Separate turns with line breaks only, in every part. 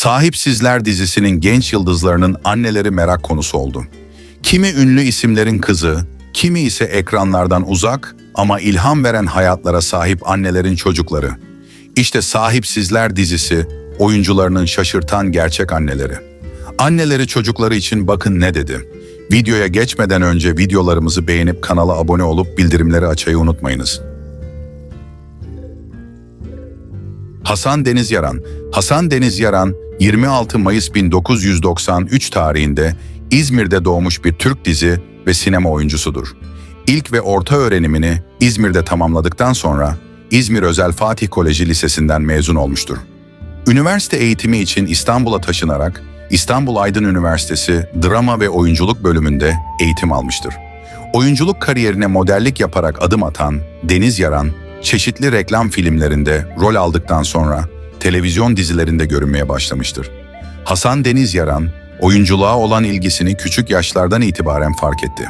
Sahipsizler dizisinin genç yıldızlarının anneleri merak konusu oldu. Kimi ünlü isimlerin kızı, kimi ise ekranlardan uzak ama ilham veren hayatlara sahip annelerin çocukları. İşte Sahipsizler dizisi oyuncularının şaşırtan gerçek anneleri. Anneleri çocukları için bakın ne dedi. Videoya geçmeden önce videolarımızı beğenip kanala abone olup bildirimleri açmayı unutmayınız. Hasan Deniz Yaran Hasan Deniz Yaran 26 Mayıs 1993 tarihinde İzmir'de doğmuş bir Türk dizi ve sinema oyuncusudur. İlk ve orta öğrenimini İzmir'de tamamladıktan sonra İzmir Özel Fatih Koleji Lisesi'nden mezun olmuştur. Üniversite eğitimi için İstanbul'a taşınarak İstanbul Aydın Üniversitesi Drama ve Oyunculuk bölümünde eğitim almıştır. Oyunculuk kariyerine modellik yaparak adım atan Deniz Yaran, çeşitli reklam filmlerinde rol aldıktan sonra televizyon dizilerinde görünmeye başlamıştır. Hasan Deniz Yaran, oyunculuğa olan ilgisini küçük yaşlardan itibaren fark etti.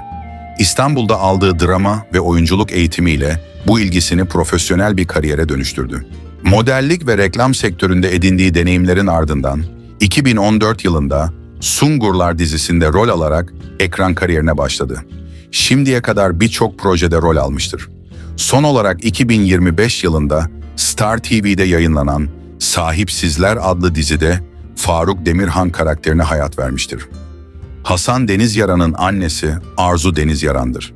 İstanbul'da aldığı drama ve oyunculuk eğitimiyle bu ilgisini profesyonel bir kariyere dönüştürdü. Modellik ve reklam sektöründe edindiği deneyimlerin ardından 2014 yılında Sungurlar dizisinde rol alarak ekran kariyerine başladı. Şimdiye kadar birçok projede rol almıştır. Son olarak 2025 yılında Star TV'de yayınlanan Sahipsizler adlı dizide Faruk Demirhan karakterine hayat vermiştir. Hasan Deniz Yaran'ın annesi Arzu Deniz Yaran'dır.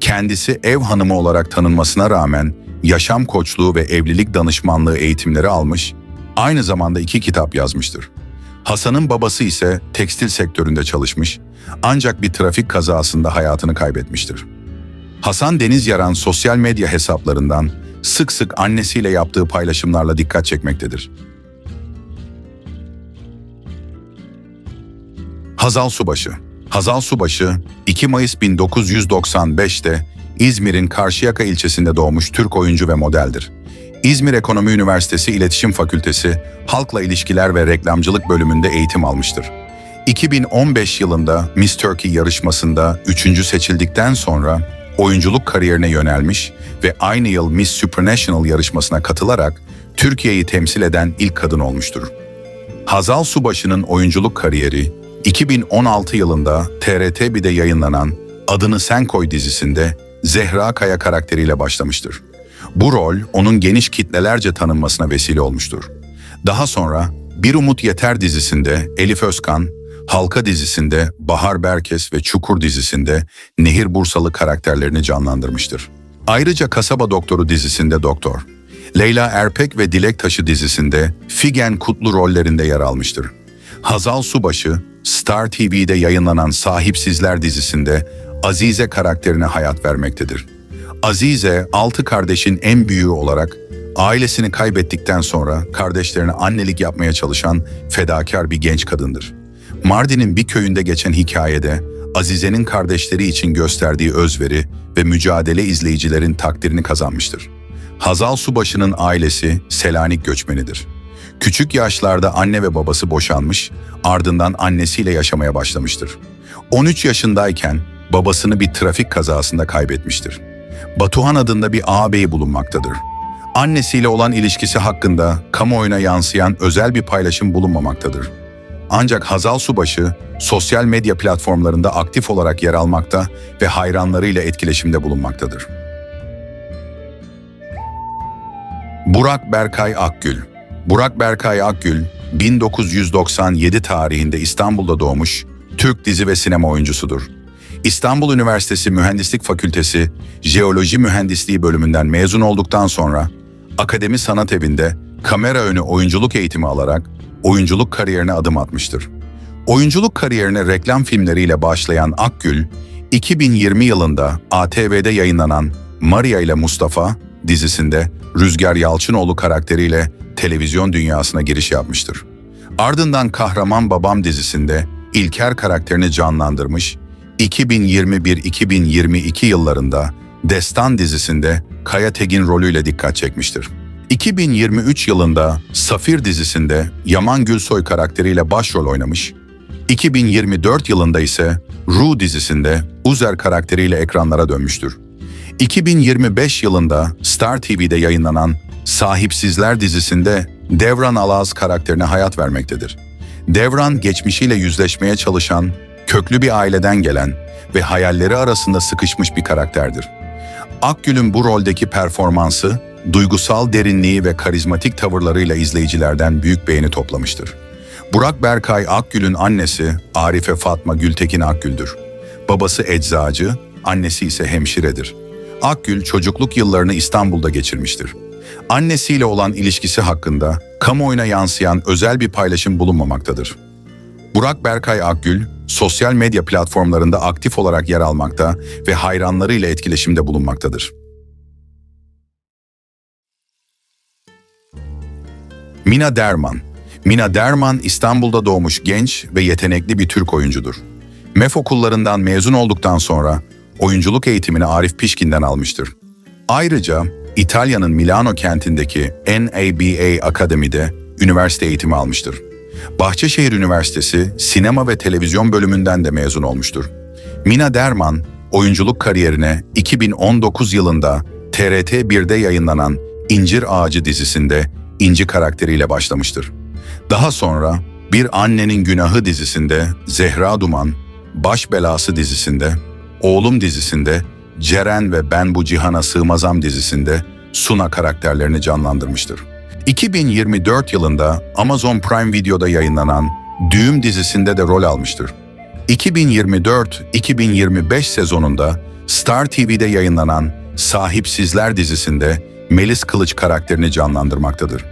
Kendisi ev hanımı olarak tanınmasına rağmen yaşam koçluğu ve evlilik danışmanlığı eğitimleri almış, aynı zamanda iki kitap yazmıştır. Hasan'ın babası ise tekstil sektöründe çalışmış, ancak bir trafik kazasında hayatını kaybetmiştir. Hasan Deniz Yaran sosyal medya hesaplarından sık sık annesiyle yaptığı paylaşımlarla dikkat çekmektedir. Hazal Subaşı Hazal Subaşı 2 Mayıs 1995'te İzmir'in Karşıyaka ilçesinde doğmuş Türk oyuncu ve modeldir. İzmir Ekonomi Üniversitesi İletişim Fakültesi Halkla İlişkiler ve Reklamcılık bölümünde eğitim almıştır. 2015 yılında Miss Turkey yarışmasında üçüncü seçildikten sonra oyunculuk kariyerine yönelmiş ve aynı yıl Miss Supranational yarışmasına katılarak Türkiye'yi temsil eden ilk kadın olmuştur. Hazal Subaşı'nın oyunculuk kariyeri 2016 yılında TRT 1'de yayınlanan Adını Sen Koy dizisinde Zehra Kaya karakteriyle başlamıştır. Bu rol onun geniş kitlelerce tanınmasına vesile olmuştur. Daha sonra Bir Umut Yeter dizisinde Elif Özkan, Halka dizisinde Bahar Berkes ve Çukur dizisinde Nehir Bursalı karakterlerini canlandırmıştır. Ayrıca Kasaba Doktoru dizisinde doktor, Leyla Erpek ve Dilek Taşı dizisinde Figen Kutlu rollerinde yer almıştır. Hazal Subaşı, Star TV'de yayınlanan Sahipsizler dizisinde Azize karakterine hayat vermektedir. Azize, altı kardeşin en büyüğü olarak ailesini kaybettikten sonra kardeşlerine annelik yapmaya çalışan fedakar bir genç kadındır. Mardin'in bir köyünde geçen hikayede Azize'nin kardeşleri için gösterdiği özveri ve mücadele izleyicilerin takdirini kazanmıştır. Hazal Subaşı'nın ailesi Selanik göçmenidir. Küçük yaşlarda anne ve babası boşanmış, ardından annesiyle yaşamaya başlamıştır. 13 yaşındayken babasını bir trafik kazasında kaybetmiştir. Batuhan adında bir ağabeyi bulunmaktadır. Annesiyle olan ilişkisi hakkında kamuoyuna yansıyan özel bir paylaşım bulunmamaktadır. Ancak Hazal Subaşı sosyal medya platformlarında aktif olarak yer almakta ve hayranlarıyla etkileşimde bulunmaktadır. Burak Berkay Akgül Burak Berkay Akgül 1997 tarihinde İstanbul'da doğmuş Türk dizi ve sinema oyuncusudur. İstanbul Üniversitesi Mühendislik Fakültesi Jeoloji Mühendisliği bölümünden mezun olduktan sonra Akademi Sanat Evi'nde kamera önü oyunculuk eğitimi alarak oyunculuk kariyerine adım atmıştır. Oyunculuk kariyerine reklam filmleriyle başlayan Akgül, 2020 yılında ATV'de yayınlanan Maria ile Mustafa dizisinde Rüzgar Yalçınoğlu karakteriyle televizyon dünyasına giriş yapmıştır. Ardından Kahraman Babam dizisinde İlker karakterini canlandırmış, 2021-2022 yıllarında Destan dizisinde Kaya Tegin rolüyle dikkat çekmiştir. 2023 yılında Safir dizisinde Yaman Gülsoy karakteriyle başrol oynamış, 2024 yılında ise Ru dizisinde Uzer karakteriyle ekranlara dönmüştür. 2025 yılında Star TV'de yayınlanan Sahipsizler dizisinde Devran Alaz karakterine hayat vermektedir. Devran geçmişiyle yüzleşmeye çalışan, köklü bir aileden gelen ve hayalleri arasında sıkışmış bir karakterdir. Akgül'ün bu roldeki performansı, duygusal derinliği ve karizmatik tavırlarıyla izleyicilerden büyük beğeni toplamıştır. Burak Berkay Akgül'ün annesi Arife Fatma Gültekin Akgül'dür. Babası eczacı, annesi ise hemşiredir. Akgül çocukluk yıllarını İstanbul'da geçirmiştir. Annesiyle olan ilişkisi hakkında kamuoyuna yansıyan özel bir paylaşım bulunmamaktadır. Burak Berkay Akgül, sosyal medya platformlarında aktif olarak yer almakta ve hayranlarıyla etkileşimde bulunmaktadır. Mina Derman Mina Derman İstanbul'da doğmuş genç ve yetenekli bir Türk oyuncudur. MEF okullarından mezun olduktan sonra oyunculuk eğitimini Arif Pişkin'den almıştır. Ayrıca İtalya'nın Milano kentindeki NABA Akademi'de üniversite eğitimi almıştır. Bahçeşehir Üniversitesi Sinema ve Televizyon bölümünden de mezun olmuştur. Mina Derman, oyunculuk kariyerine 2019 yılında TRT 1'de yayınlanan İncir Ağacı dizisinde İnci karakteriyle başlamıştır. Daha sonra Bir Annenin Günahı dizisinde Zehra Duman, Baş Belası dizisinde, Oğlum dizisinde, Ceren ve Ben Bu Cihana Sığmazam dizisinde Suna karakterlerini canlandırmıştır. 2024 yılında Amazon Prime Video'da yayınlanan Düğüm dizisinde de rol almıştır. 2024-2025 sezonunda Star TV'de yayınlanan Sahipsizler dizisinde Melis Kılıç karakterini canlandırmaktadır.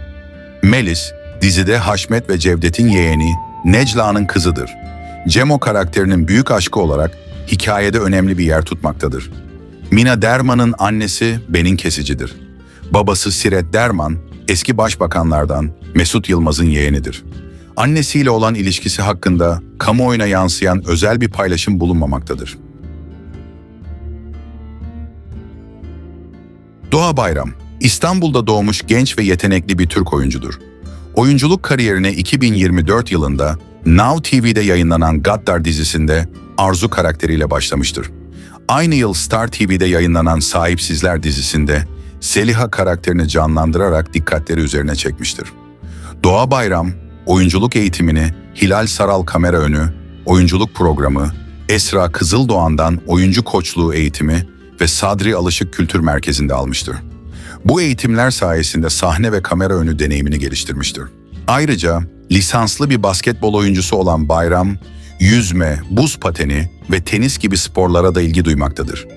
Melis, dizide Haşmet ve Cevdet'in yeğeni Necla'nın kızıdır. Cemo karakterinin büyük aşkı olarak hikayede önemli bir yer tutmaktadır. Mina Derman'ın annesi Benin Kesicidir. Babası Siret Derman, eski başbakanlardan Mesut Yılmaz'ın yeğenidir. Annesiyle olan ilişkisi hakkında kamuoyuna yansıyan özel bir paylaşım bulunmamaktadır. Doğa Bayram, İstanbul'da doğmuş genç ve yetenekli bir Türk oyuncudur. Oyunculuk kariyerine 2024 yılında Now TV'de yayınlanan Gaddar dizisinde Arzu karakteriyle başlamıştır. Aynı yıl Star TV'de yayınlanan Sahipsizler dizisinde Seliha karakterini canlandırarak dikkatleri üzerine çekmiştir. Doğa Bayram, oyunculuk eğitimini Hilal Saral kamera önü, oyunculuk programı, Esra Kızıldoğan'dan oyuncu koçluğu eğitimi ve Sadri Alışık Kültür Merkezi'nde almıştır. Bu eğitimler sayesinde sahne ve kamera önü deneyimini geliştirmiştir. Ayrıca lisanslı bir basketbol oyuncusu olan Bayram, yüzme, buz pateni ve tenis gibi sporlara da ilgi duymaktadır.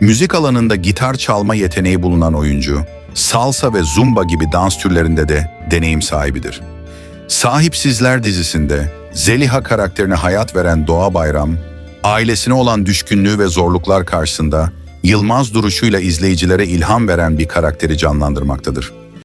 Müzik alanında gitar çalma yeteneği bulunan oyuncu, salsa ve zumba gibi dans türlerinde de deneyim sahibidir. Sahipsizler dizisinde Zeliha karakterine hayat veren Doğa Bayram, ailesine olan düşkünlüğü ve zorluklar karşısında Yılmaz duruşuyla izleyicilere ilham veren bir karakteri canlandırmaktadır.